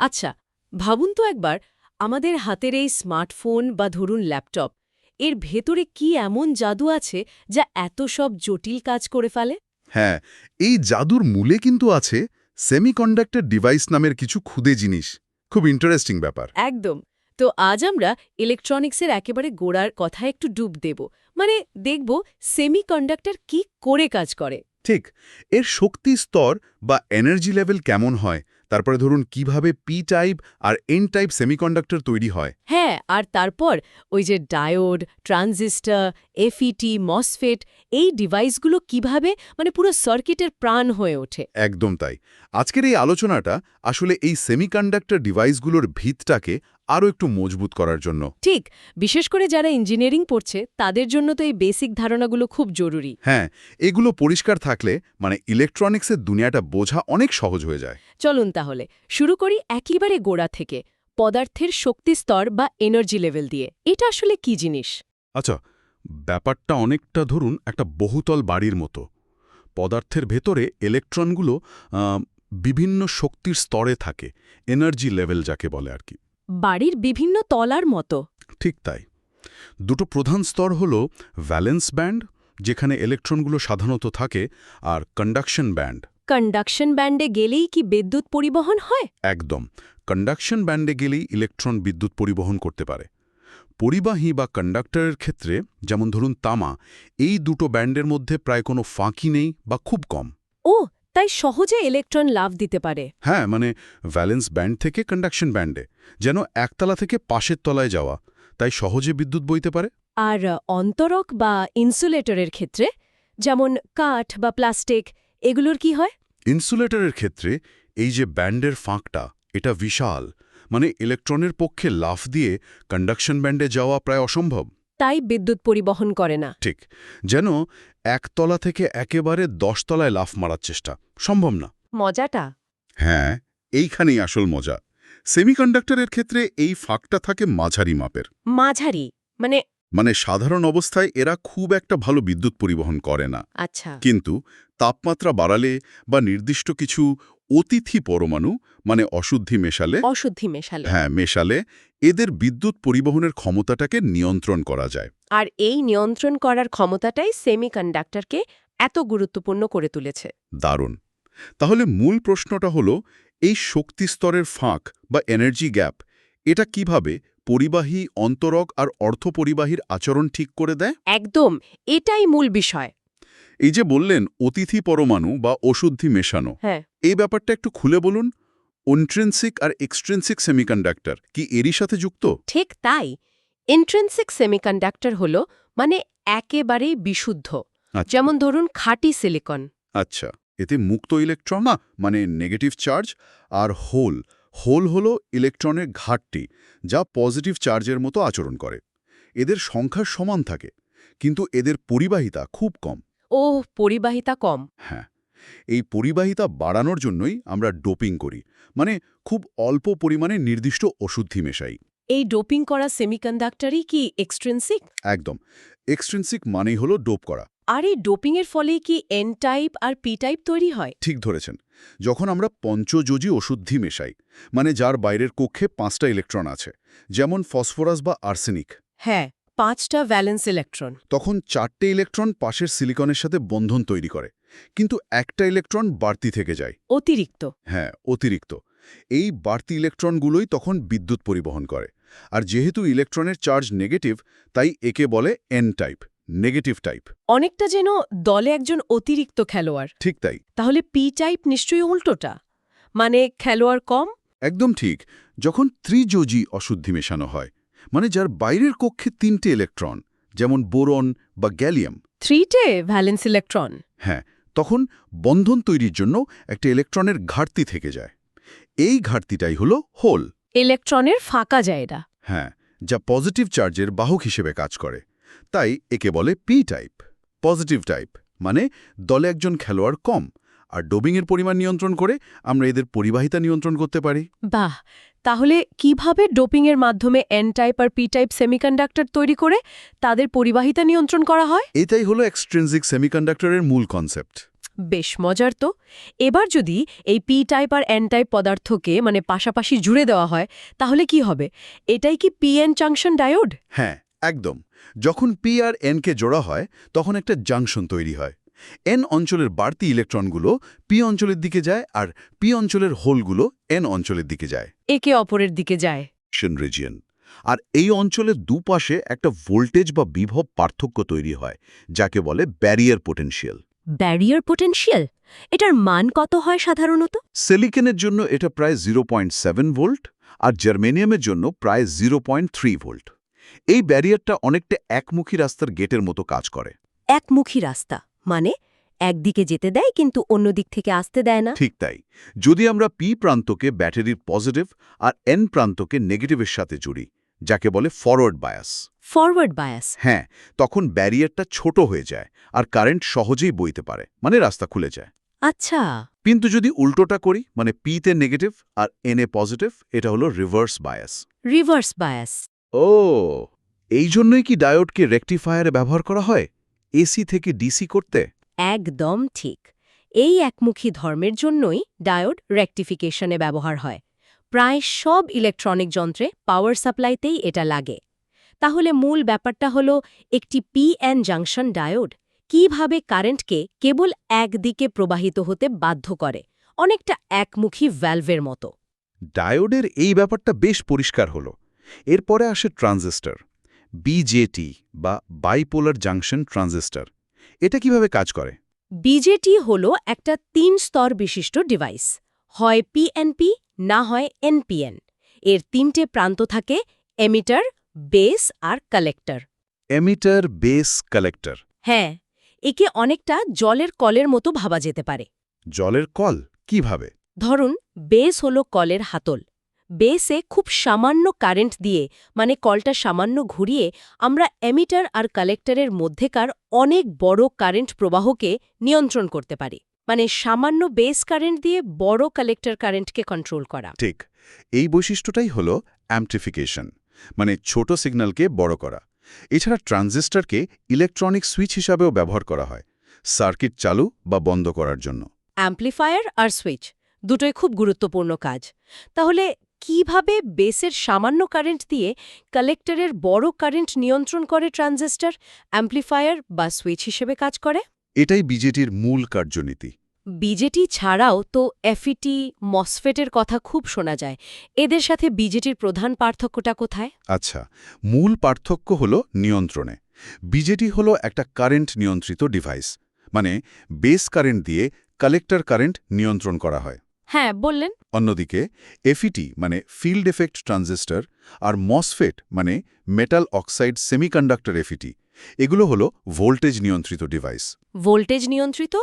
আচ্ছা ভাবুন তো একবার আমাদের হাতের এই স্মার্টফোন বা ধরুন ল্যাপটপ এর ভেতরে কি এমন জাদু আছে যা এত সব জটিল কাজ করে ফেলে? হ্যাঁ এই জাদুর মূলে কিন্তু আছে সেমিকন্ডাক্টর ডিভাইস নামের কিছু খুদে জিনিস। খুব ইন্টারেস্টিং ব্যাপার। একদম তো আজ আমরা ইলেকট্রনিক্সের একেবারে গোড়ার কথা একটু ডুব দেব মানে দেখব সেমিকন্ডাক্টর কি করে কাজ করে। ঠিক এর শক্তি স্তর বা এনার্জি লেভেল কেমন হয় তারপরে ধরুন কীভাবে পি টাইপ আর এন টাইপ সেমিকন্ডাক্টর তৈরি হয়। হ্যাঁ আর তারপর ওই যে ডায়োড ট্রানজিস্টার এফইটি মসফেট এই ডিভাইসগুলো কীভাবে মানে পুরো সার্কিটের প্রাণ হয়ে ওঠে। একদম তাই। আজকের এই আলোচনাটা আসলে এই সেমিকন্ডাক্টর ডিভাইসগুলোর ভিতটাকে আরও একটু মজবুত করার জন্য। ঠিক বিশেষ করে যারা ইঞ্জিনিয়ারিং পড়ছে তাদের জন্য তো এই বেসিক ধারণাগুলো খুব জরুরি। হ্যাঁ এগুলো পরিষ্কার থাকলে মানে ইলেকট্রনিক্সের দুনিয়াটা বোঝা অনেক সহজ হয়ে যায়। চলুন তাহলে শুরু করি একেবারে গোড়া থেকে পদার্থের শক্তি স্তর বা এনার্জি লেভেল দিয়ে। এটা আসলে কি জিনিস? আচ্ছা ব্যাপারটা অনেকটা ধরুন একটা বহুতল বাড়ির মতো। পদার্থের ভেতরে ইলেকট্রনগুলো বিভিন্ন শক্তির স্তরে থাকে এনার্জি লেভেল যাকে বলে আর কি। বাড়ির বিভিন্ন তলার মতো। ঠিক তাই। দুটো প্রধান স্তর হল ভ্যালেন্স ব্যান্ড যেখানে ইলেকট্রনগুলো সাধারণত থাকে আর কন্ডাকশন ব্যান্ড কন্ডাকশন ব্যান্ডে গেলেই কি বিদ্যুৎ পরিবহন হয়? একদম। কন্ডাকশন ব্যান্ডে গেলেই ইলেকট্রন বিদ্যুৎ পরিবহন করতে পারে। পরিবাহী বা কন্ডাক্টরের ক্ষেত্রে যেমন ধরুন তামা এই দুটো ব্যান্ডের মধ্যে প্রায় কোনো ফাঁকি নেই বা খুব কম। ও তাই সহজে ইলেকট্রন লাভ দিতে পারে। হ্যাঁ মানে ভ্যালেন্স ব্যান্ড থেকে কন্ডাকশন ব্যান্ডে যেন একতলা থেকে পাশের তলায় যাওয়া তাই সহজে বিদ্যুৎ বইতে পারে। আর অন্তরক বা ইনসুলেটরের ক্ষেত্রে যেমন কাঠ বা প্লাস্টিক এগুলোর কি হয়? ইনসুলেটরের ক্ষেত্রে এই যে ব্যান্ডের ফাঁকটা এটা বিশাল মানে ইলেকট্রনের পক্ষে লাফ দিয়ে কন্ডাকশন ব্যান্ডে যাওয়া প্রায় অসম্ভব। তাই বিদ্যুৎ পরিবহন করে না। ঠিক। যেন একতলা থেকে একেবারে দশতলায় লাফ মারার চেষ্টা। সম্ভব না। মজাটা? হ্যাঁ এইখানেই আসল মজা। সেমিকন্ডাক্টরের ক্ষেত্রে এই ফাঁকটা থাকে মাঝারি মাপের। মাঝারি? মানে মানে সাধারণ অবস্থায় এরা খুব একটা ভালো বিদ্যুৎ পরিবহন করে না। আচ্ছা। কিন্তু তাপমাত্রা বাড়ালে বা নির্দিষ্ট কিছু অতিথি পরমাণু মানে অশুদ্ধি মেশালে অশুদ্ধি মেশালে। হ্যাঁ মেশালে এদের বিদ্যুৎ পরিবহনের ক্ষমতাটাকে নিয়ন্ত্রণ করা যায়। আর এই নিয়ন্ত্রণ করার ক্ষমতাটাই সেমিকন্ডাক্টরকে এত গুরুত্বপূর্ণ করে তুলেছে। দারুণ। তাহলে মূল প্রশ্নটা হলো এই শক্তি স্তরের ফাঁক বা এনার্জি গ্যাপ এটা কীভাবে পরিবাহী অন্তরক আর অর্থপরিবাহীর আচরণ ঠিক করে দেয়? একদম এটাই মূল বিষয়। এই যে বললেন অতিথি পরমাণু বা অশুদ্ধি মেশানো হ্যাঁ। এই ব্যাপারটা একটু খুলে বলুন। ইন্ট্রেন্সিক আর এক্সট্রেন্সিক সেমিকন্ডাক্টর কি এরই সাথে যুক্ত? ঠিক তাই। ইন্ট্রেন্সিক সেমিকন্ডাক্টর হল মানে একেবারেই বিশুদ্ধ। আচ্ছা। যেমন ধরুন খাঁটি সিলিকন আচ্ছা এতে মুক্ত ইলেকট্রন মানে নেগেটিভ চার্জ আর হোল হোল হলো ইলেকট্রনের ঘাটটি যা পজিটিভ চার্জের মতো আচরণ করে। এদের সংখ্যা সমান থাকে কিন্তু এদের পরিবাহিতা খুব কম। ও পরিবাহিতা কম। হ্যাঁ এই পরিবাহিতা বাড়ানোর জন্যই আমরা ডোপিং করি মানে খুব অল্প পরিমাণে নির্দিষ্ট ওষুধি মেশাই। এই ডোপিং করা সেমিকন্ডাক্টরই কি এক্সট্রেন্সিক একদম এক্সট্রেন্সিক মানেই হলো ডোপ করা। আর এই ডোপিংয়ের ফলে কি এন টাইপ আর পি টাইপ তৈরি হয়? ঠিক ধরেছেন। যখন আমরা পঞ্চযোজী ওষুদ্ধি মেশাই মানে যার বাইরের কক্ষে পাঁচটা ইলেকট্রন আছে যেমন ফসফরাস বা আর্সেনিক। হ্যাঁ পাঁচটা ভ্যালেন্স ইলেকট্রন তখন চারটে ইলেকট্রন পাশের সিলিকনের সাথে বন্ধন তৈরি করে কিন্তু একটা ইলেকট্রন বাড়তি থেকে যায়। অতিরিক্ত। হ্যাঁ অতিরিক্ত। এই বাড়তি ইলেকট্রনগুলোই তখন বিদ্যুৎ পরিবহন করে। আর যেহেতু ইলেকট্রনের চার্জ নেগেটিভ তাই একে বলে এন টাইপ নেগেটিভ টাইপ। অনেকটা যেন দলে একজন অতিরিক্ত খেলোয়াড়। ঠিক তাই। তাহলে পি টাইপ নিশ্চয়ই উল্টোটা। মানে খেলোয়াড় কম? একদম ঠিক। যখন ত্রিযোজী অশুদ্ধি মেশানো হয় মানে যার বাইরের কক্ষে তিনটে ইলেকট্রন যেমন বোরন বা গ্যালিয়াম। থ্রিটে valence electron? হ্যাঁ তখন বন্ধন তৈরির জন্য একটা ইলেকট্রনের ঘাটতি থেকে যায়। এই ঘাটতিটাই হলো হোল। ইলেকট্রনের ফাঁকা জায়গা। হ্যাঁ যা পজিটিভ চার্জের বাহক হিসেবে কাজ করে। তাই একে বলে পি টাইপ পজিটিভ টাইপ মানে দলে একজন খেলোয়াড় কম আর ডোবিংয়ের পরিমাণ নিয়ন্ত্রণ করে আমরা এদের পরিবাহিতা নিয়ন্ত্রণ করতে পারি। বাহ! তাহলে কীভাবে ডোপিংয়ের মাধ্যমে এন টাইপ আর পি টাইপ সেমিকন্ডাক্টর তৈরি করে তাদের পরিবাহিতা নিয়ন্ত্রণ করা হয়? এটাই হলো এক্সট্রেন্সিক সেমিকন্ডাক্টরের মূল কনসেপ্ট বেশ মজার তো। এবার যদি এই পি টাইপ আর এন টাইপ পদার্থকে মানে পাশাপাশি জুড়ে দেওয়া হয় তাহলে কি হবে? এটাই কি পিএন জাংশন ডায়োড হ্যাঁ একদম। যখন পি আর এনকে জোড়া হয় তখন একটা জাংশন তৈরি হয়। এন অঞ্চলের বাড়তি ইলেকট্রনগুলো পি অঞ্চলের দিকে যায় আর পি অঞ্চলের হোলগুলো এন অঞ্চলের দিকে যায়। একে অপরের দিকে যায়। রিজিয়ন আর এই অঞ্চলের দুপাশে একটা ভোল্টেজ বা বিভব পার্থক্য তৈরি হয় যাকে বলে ব্যারিয়ার পোটেনশিয়াল ব্যারিয়ার পোটেনশিয়াল এটার মান কত হয় সাধারণত? সিলিকনের জন্য এটা প্রায় জিরো ভোল্ট আর জার্মেনিয়ামের জন্য প্রায় জিরো ভোল্ট এই ব্যারিয়ারটা অনেকটা একমুখী রাস্তার গেটের মতো কাজ করে। একমুখী রাস্তা মানে একদিকে যেতে দেয় কিন্তু অন্য দিক থেকে আসতে দেয় না। ঠিক তাই। যদি আমরা পি প্রান্তকে ব্যাটারির পজিটিভ আর এন প্রান্তকে নেগেটিভের সাথে জুড়ি যাকে বলে ফরওয়ার্ড বায়াস। Forward bias. হ্যাঁ তখন ব্যারিয়ারটা ছোট হয়ে যায় আর কারেন্ট সহজেই বইতে পারে মানে রাস্তা খুলে যায়। আচ্ছা। কিন্তু যদি উল্টোটা করি মানে পিতে নেগেটিভ আর এনে পজিটিভ এটা হলো রিভার্স বায়াস। Reverse bias. ও এই জন্যই কি ডায়োডকে রেকটিফায়ারে ব্যবহার করা হয়? এসি থেকে ডিসি করতে? একদম ঠিক। এই একমুখী ধর্মের জন্যই ডায়োড রেকটিফিকেশনে ব্যবহার হয়। প্রায় সব ইলেকট্রনিক যন্ত্রে পাওয়ার সাপ্লাইতেই এটা লাগে। তাহলে মূল ব্যাপারটা হলো একটি পিএন জাংশন ডায়োড কীভাবে কারেন্টকে কেবল একদিকে প্রবাহিত হতে বাধ্য করে? অনেকটা একমুখী ভ্যালভের মতো। ডায়োডের এই ব্যাপারটা বেশ পরিষ্কার হলো। এরপরে আসে ট্রানজিস্টর বিজেটি বা বাইপোলার জাংশন ট্রানজিস্টর। এটা কীভাবে কাজ করে? বিজেটি হল একটা তিন স্তর বিশিষ্ট ডিভাইস হয় পিএনপি না হয় এনপিএন এর তিনটে প্রান্ত থাকে এমিটার বেস আর কালেক্টর এমিটার বেস কালেক্টর হ্যাঁ একে অনেকটা জলের কলের মতো ভাবা যেতে পারে। জলের কল? কীভাবে? ধরুন বেস হল কলের হাতল। বেসে খুব সামান্য কারেন্ট দিয়ে মানে কলটা সামান্য ঘুরিয়ে আমরা এমিটার আর কালেক্টরের মধ্যেকার অনেক বড় কারেন্ট প্রবাহকে নিয়ন্ত্রণ করতে পারি। মানে সামান্য বেস কারেন্ট দিয়ে বড় কালেক্টর কারেন্টকে কন্ট্রোল করা। ঠিক। এই বৈশিষ্ট্যটাই হল অ্যাম্পটিফিকেশন মানে ছোট সিগন্যালকে বড় করা। এছাড়া ট্রানজিস্টরকে ইলেকট্রনিক সুইচ হিসাবেও ব্যবহার করা হয় সার্কিট চালু বা বন্ধ করার জন্য। অ্যাম্প্লিফায়ার আর সুইচ দুটোই খুব গুরুত্বপূর্ণ কাজ। তাহলে কীভাবে বেসের সামান্য কারেন্ট দিয়ে কালেক্টরের বড় কারেন্ট নিয়ন্ত্রণ করে ট্রানজিস্টর অ্যাম্প্লিফায়ার বা সুইচ হিসেবে কাজ করে? এটাই বিজেটির মূল কার্যনীতি। বিজেটি ছাড়াও তো এফইটি মসফেটের কথা খুব শোনা যায়। এদের সাথে বিজেটির প্রধান পার্থক্যটা কোথায়? আচ্ছা মূল পার্থক্য হল নিয়ন্ত্রণে। বিজেটি হল একটা কারেন্ট নিয়ন্ত্রিত ডিভাইস মানে বেস কারেন্ট দিয়ে কালেক্টর কারেন্ট নিয়ন্ত্রণ করা হয়। হ্যাঁ বললেন। অন্যদিকে এফইটি মানে ফিল্ড এফেক্ট ট্রানজিস্টর আর মসফেট মানে মেটাল অক্সাইড সেমিকন্ডাক্টর এফইটি এগুলো হলো ভোল্টেজ নিয়ন্ত্রিত ডিভাইস ভোল্টেজ নিয়ন্ত্রিত?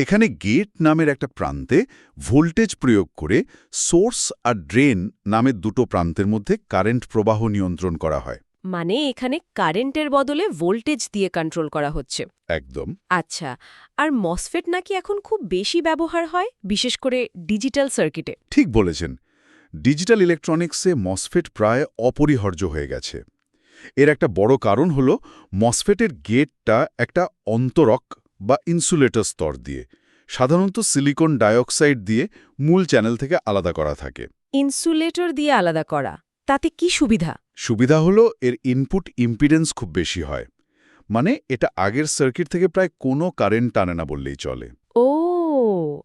এখানে গেট নামের একটা প্রান্তে ভোল্টেজ প্রয়োগ করে সোর্স আর ড্রেন নামের দুটো প্রান্তের মধ্যে কারেন্ট প্রবাহ নিয়ন্ত্রণ করা হয়। মানে এখানে কারেন্টের বদলে ভোল্টেজ দিয়ে কন্ট্রোল করা হচ্ছে। একদম। আচ্ছা আর মসফেট নাকি এখন খুব বেশি ব্যবহার হয় বিশেষ করে ডিজিটাল সার্কিটে ঠিক বলেছেন। ডিজিটাল ইলেকট্রনিক্সে মসফেট প্রায় অপরিহার্য হয়ে গেছে। এর একটা বড় কারণ হল মসফেটের গেটটা একটা অন্তরক বা ইনসুলেটর স্তর দিয়ে সাধারণত সিলিকন ডাইঅক্সাইড দিয়ে মূল চ্যানেল থেকে আলাদা করা থাকে। ইনসুলেটর দিয়ে আলাদা করা। তাতে কি সুবিধা? সুবিধা হলো এর ইনপুট ইম্পিডেন্স খুব বেশি হয়। মানে এটা আগের সার্কিট থেকে প্রায় কোনো কারেন্ট টানে না বললেই চলে। ও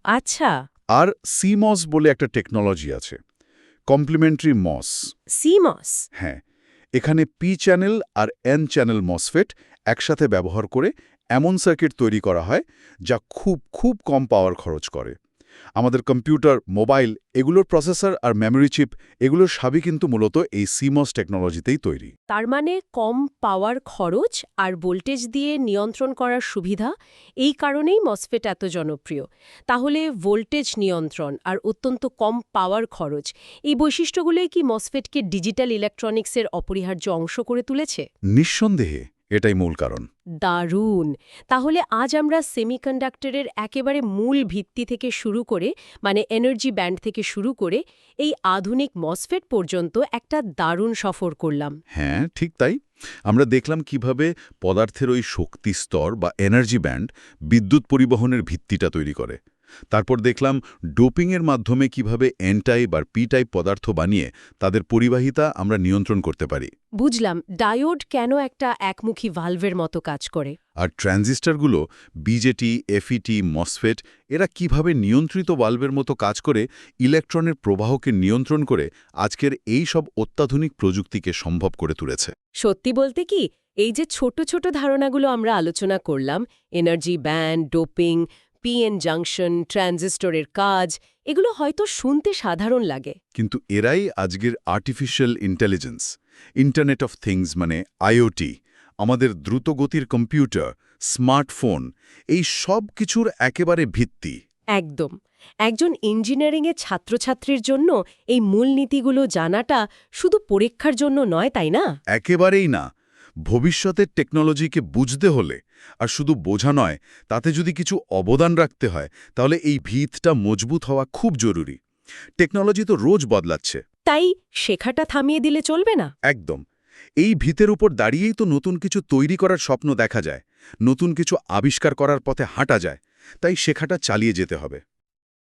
আচ্ছা। আর সিমস বলে একটা টেকনোলজি আছে। কমপ্লিমেন্টারি মস সিমস হ্যাঁ। এখানে পি চ্যানেল আর এন চ্যানেল মসফেট একসাথে ব্যবহার করে এমন সার্কিট তৈরি করা হয় যা খুব খুব কম পাওয়ার খরচ করে। আমাদের কম্পিউটার মোবাইল এগুলোর প্রসেসর আর মেমোরি চিপ এগুলোর সবই কিন্তু মূলত এই সিমস টেকনোলজিতেই তৈরি। তার মানে কম পাওয়ার খরচ আর ভোল্টেজ দিয়ে নিয়ন্ত্রণ করার সুবিধা এই কারণেই মসফেট এত জনপ্রিয়। তাহলে ভোল্টেজ নিয়ন্ত্রণ আর অত্যন্ত কম পাওয়ার খরচ এই বৈশিষ্ট্যগুলোই কি মসফেটকে ডিজিটাল ইলেকট্রনিক্সের অপরিহার্য অংশ করে তুলেছে? নিঃসন্দেহে। এটাই মূল কারণ। দারুণ। তাহলে আজ আমরা সেমিকন্ডাক্টরের একেবারে মূল ভিত্তি থেকে শুরু করে মানে এনার্জি ব্যান্ড থেকে শুরু করে এই আধুনিক মসফেট পর্যন্ত একটা দারুণ সফর করলাম। হ্যাঁ ঠিক তাই। আমরা দেখলাম কীভাবে পদার্থের ওই শক্তি স্তর বা এনার্জি ব্যান্ড বিদ্যুৎ পরিবহনের ভিত্তিটা তৈরি করে। তারপর দেখলাম ডোপিংয়ের মাধ্যমে কীভাবে এন টাইপ আর পি টাইপ পদার্থ বানিয়ে তাদের পরিবাহিতা আমরা নিয়ন্ত্রণ করতে পারি। বুঝলাম ডায়োড কেন একটা একমুখী ভালভের মতো কাজ করে? আর ট্রানজিস্টরগুলো বিজেটি এফইটি মসফেট এরা কীভাবে নিয়ন্ত্রিত বাল্বের মতো কাজ করে ইলেকট্রনের প্রবাহকে নিয়ন্ত্রণ করে আজকের এই সব অত্যাধুনিক প্রযুক্তিকে সম্ভব করে তুলেছে। সত্যি বলতে কি এই যে ছোট ছোট ধারণাগুলো আমরা আলোচনা করলাম energy band doping PN junction ট্রানজিস্টরের কাজ এগুলো হয়তো শুনতে সাধারণ লাগে। কিন্তু এরাই আজকের artificial intelligence internet of things মানে আইওটি আমাদের দ্রুতগতির কম্পিউটার স্মার্টফোন এই সব কিছুর একেবারে ভিত্তি। একদম। একজন ইঞ্জিনিয়ারিংয়ের ছাত্রছাত্রীর জন্য এই মূলনীতিগুলো জানাটা শুধু পরীক্ষার জন্য নয় তাই না? একেবারেই না। ভবিষ্যতের টেকনোলজিকে বুঝতে হলে আর শুধু বোঝা নয় তাতে যদি কিছু অবদান রাখতে হয় তাহলে এই ভিতটা মজবুত হওয়া খুব জরুরি। টেকনোলজি তো রোজ বদলাচ্ছে। তাই শেখাটা থামিয়ে দিলে চলবে না? একদম। এই ভিতের উপর দাঁড়িয়েই তো নতুন কিছু তৈরি করার স্বপ্ন দেখা যায় নতুন কিছু আবিষ্কার করার পথে হাঁটা যায় তাই শেখাটা চালিয়ে যেতে হবে।